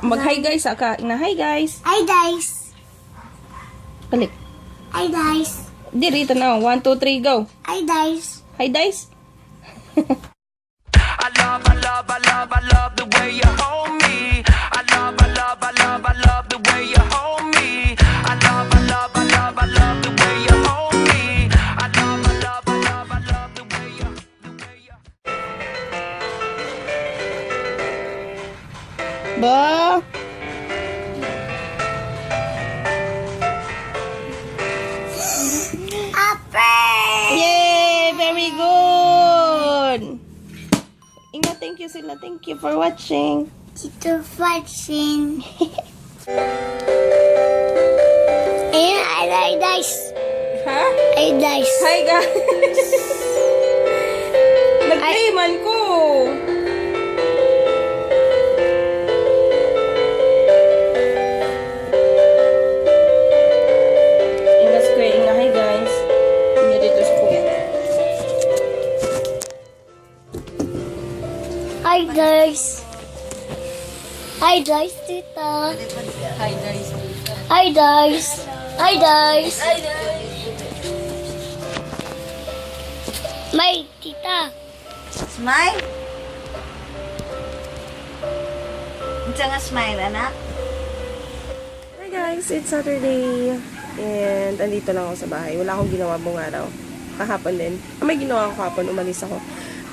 Mag-hi guys, aka. Na hi guys. Hi guys. Balik. Hi guys. Di, rito na. One, two, three, go. Hi guys. Hi guys. I love, I love, I love, I love the way you hold me. I love, I love, I love, I love Apple. Yay! Very good! Inga, thank you sila. Thank you for watching. Tito watching. Ayun, hi hi, guys. Ha? Hi guys. Hi guys! Nag-play man ko! Hi guys, tita. Hi guys! Hi guys. Hi guys. May tita. Smile? Unsa nga smile, anak? Hi guys! It's Saturday. And andito lang ako sa bahay. Wala akong ginawa buong araw. Kahapon din. Ah, May ginawa ako kahapon. Umalis ako.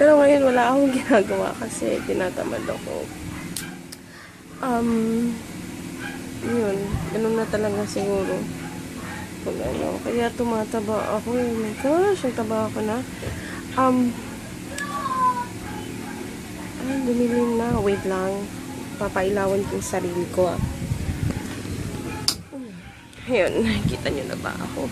Pero ngayon wala akong ginagawa kasi tinatamad ako. Um, yun. Ganun na talaga siguro. Kung ano. Kaya tumataba ako. Oh my gosh, ang taba ako na. Um, ay, dumilim na. Wait lang. Papailawan ko yung sarili ko ah. Ayun, nakikita nyo na ba ako?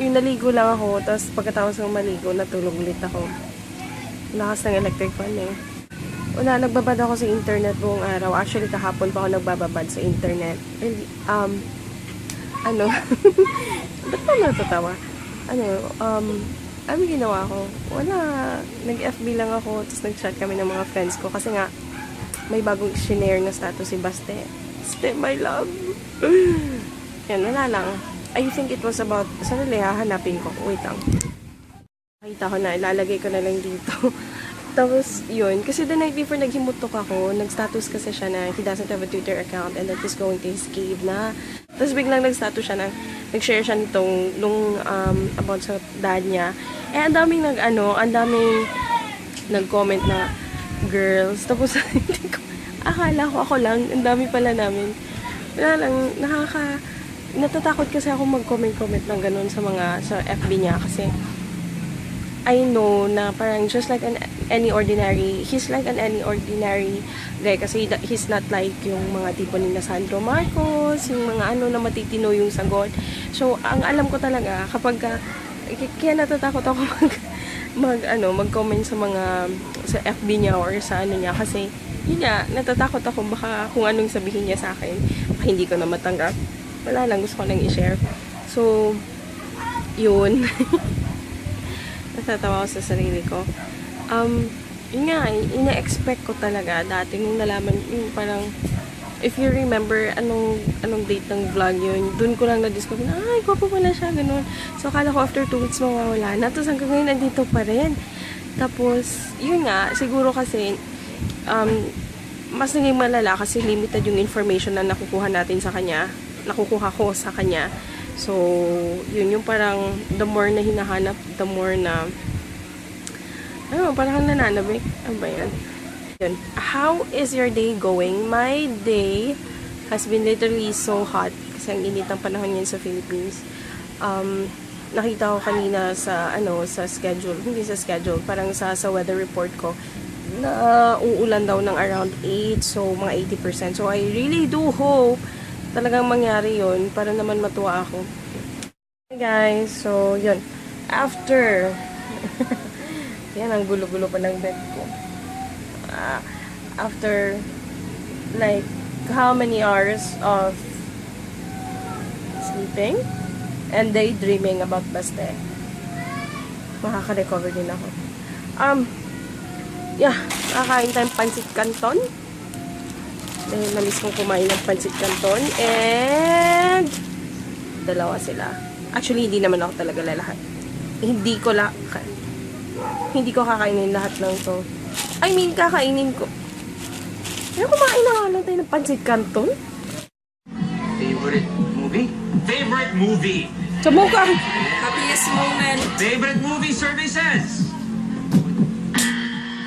Yung naligo lang ako, tapos pagkatapos ng maligo, natulog ulit ako. Lakas ng electric fan eh. Wala, nagbabad ako sa internet buong araw. Actually, kahapon pa ako nagbababad sa internet. And, um, ano, ba't pa natatawa? Ano, um, ano ginawa ko? Wala, nag-FB lang ako, tapos nag-chat kami ng mga friends ko. Kasi nga, may bagong shinare na status si Baste. Baste, my love. Yan, wala lang. I think it was about, sarili, hahanapin ko. Wait lang. Nakita ko na, ilalagay ko na lang dito. Tapos, yun. Kasi the night before naghimutok ako, nag-status kasi siya na he doesn't have a Twitter account and that he's going to his cave na. Tapos biglang nag-status siya na, nag-share siya nitong, nung, um, about sa dad niya. Eh, ang daming nag, ano, ang daming nag-comment na, girls. Tapos, hindi ko, akala ko ako lang, ang dami pala namin. Wala lang, nakaka, natatakot kasi ako mag-comment-comment ng ganun sa mga, sa FB niya kasi, I know na parang just like an any ordinary, he's like an any ordinary guy kasi he- he's not like yung mga tipo ni Sandro Marcos, yung mga ano na matitino yung sagot. So, ang alam ko talaga kapag ka, kaya natatakot ako mag mag ano, mag-comment sa mga sa FB niya or sa ano niya kasi yun nga, natatakot ako baka kung anong sabihin niya sa akin, hindi ko na matanggap. Wala lang, gusto ko lang i-share. So, yun. natatawa ako sa sarili ko. Um, yun nga, ina-expect ko talaga dati nung nalaman, yung parang, if you remember, anong, anong date ng vlog yun, dun ko lang na-discover na, ay, gwapo pala siya, ganun. So, akala ko after two weeks mawawala na. Tapos hanggang ngayon, nandito pa rin. Tapos, yun nga, siguro kasi, um, mas naging malala kasi limited yung information na nakukuha natin sa kanya, nakukuha ko sa kanya. So, yun yung parang the more na hinahanap, the more na ano, parang nananabik. Ano ba yan? Yun. How is your day going? My day has been literally so hot kasi ang init ng panahon ngayon sa Philippines. Um, nakita ko kanina sa ano sa schedule, hindi sa schedule, parang sa sa weather report ko na uulan daw ng around 8, so mga 80%. So I really do hope talagang mangyari yon para naman matuwa ako. Hey guys, so yun. After, yan ang gulo-gulo pa ng bed ko. Ah, after, like, how many hours of sleeping and daydreaming about Baste, makaka-recover din ako. Um, yeah, nakakain tayong pancit canton. Dahil namiss kong kumain ng pancit canton. And, dalawa sila. Actually, hindi naman ako talaga lalahat. Hindi ko la... hindi ko kakainin lahat ng to. I mean, kakainin ko. Pero kumain na nga lang tayo ng pancit canton. Favorite movie? Favorite movie. Sa mukha. Happiest moment. Favorite movie services?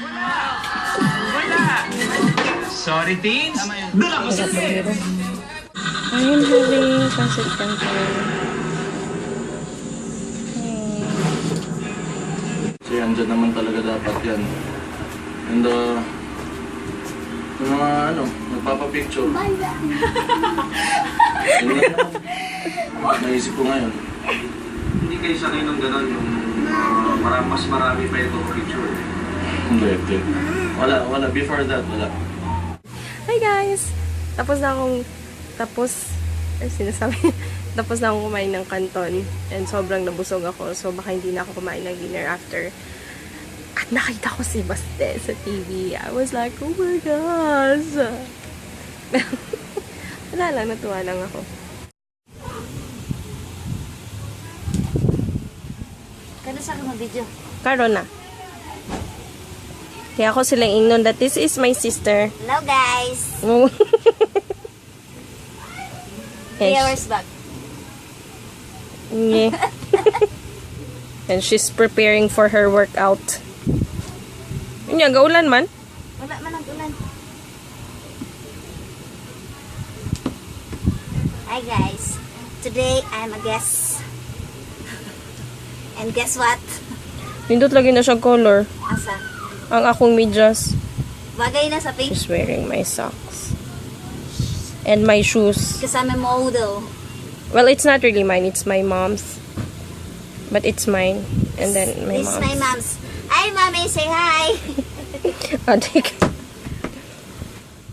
Wala! Wala! Sorry, teens. Doon ako sa I'm having pancit canton. Kasi andyan naman talaga dapat yan. And uh, yung mga ano, nagpapapicture. Yun lang naman. Naisip ko ngayon. Hindi kayo sanay nung gano'n, yung uh, marami, mas marami pa ito picture. Hindi, hindi. Wala, wala. Before that, wala. Hi guys! Tapos na akong, tapos, ay sinasabi, tapos na akong kumain ng kanton. And sobrang nabusog ako. So baka hindi na ako kumain ng dinner after. At nakita ko si Baste sa TV. I was like, oh my gosh! Wala lang, natuwa lang ako. Kano sa akin video? Karon na. Kaya ako silang ingnon that this is my sister. Hello guys! Three hours back. Yeah. And she's preparing for her workout. Yun nga, gaulan man. Wala man ang ulan. Hi guys. Today I'm a guest. And guess what? Nindot lagi na siya color. Asa? Ang akong medyas. Bagay na sa pink. She's wearing my socks. And my shoes. Kasama model. Well, it's not really mine. It's my mom's. But it's mine. And then my mom's. my mom's. Hi mommy, say hi! Ah, take.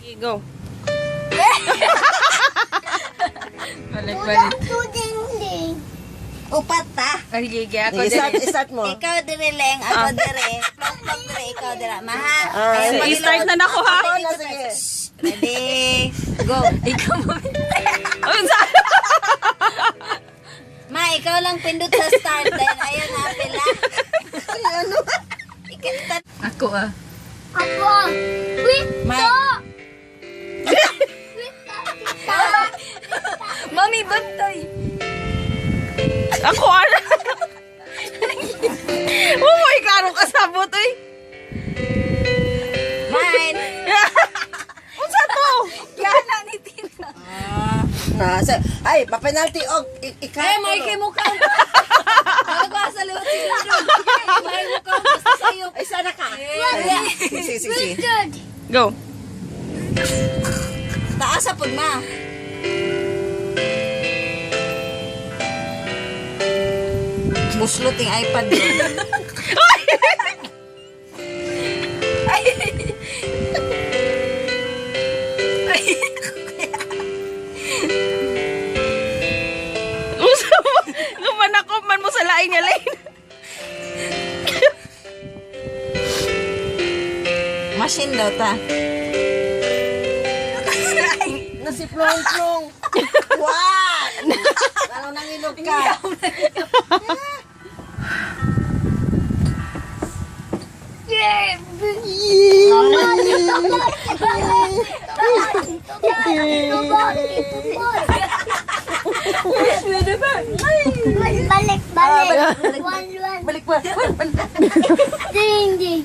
Here you go. Balik-balik. Upat ta. Ay, gigi ako din. Start, start mo. Ikaw dire leng, ako dire. Pag dire, ikaw. Ah, Ayaw So, pa i-start na na ko, ha? Oo na, sige. Ready, go. Ikaw mo. Oh, sa- Ma, ikaw lang pindot sa start. Dahil ayaw na pila. ano? Ikaw Ako ah. Apa? Wait, Mike. Mami, bantay. Kasabot, eh. Mine. Unsa to? Yana ni Tina. Na, sa, ay, papenalty og i- ikaw. Ay, may kay mo ka. Ano ba sa liwat sila doon? May mo ka. Basta sa'yo. Ay, sana ka. Sige, sige, sige. Go. Taas sa pud ma. Buslot yung iPad doon. Sa laing nga lain. Machine daw ta. Nasiplong-plong. What? Ano nangilog ka? Balik, balik. Balik pa. Ding, ding.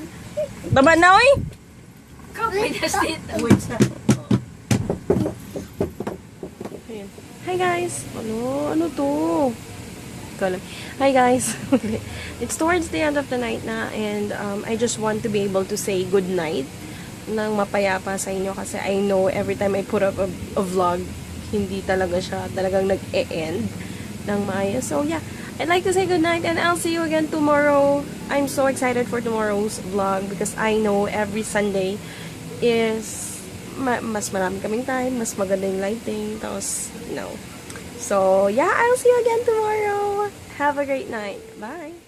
Tama na, oy. Hi guys! Ano? Ano to? Ikaw lang. Hi guys! It's towards the end of the night na and um, I just want to be able to say good night ng mapayapa sa inyo kasi I know every time I put up a, a vlog, hindi talaga siya talagang nag-e-end ng maayos. So yeah, I'd like to say good night and I'll see you again tomorrow. I'm so excited for tomorrow's vlog because I know every Sunday is ma- mas marami kaming time, mas maganda yung lighting, tapos, you know. So, yeah, I'll see you again tomorrow. Have a great night. Bye!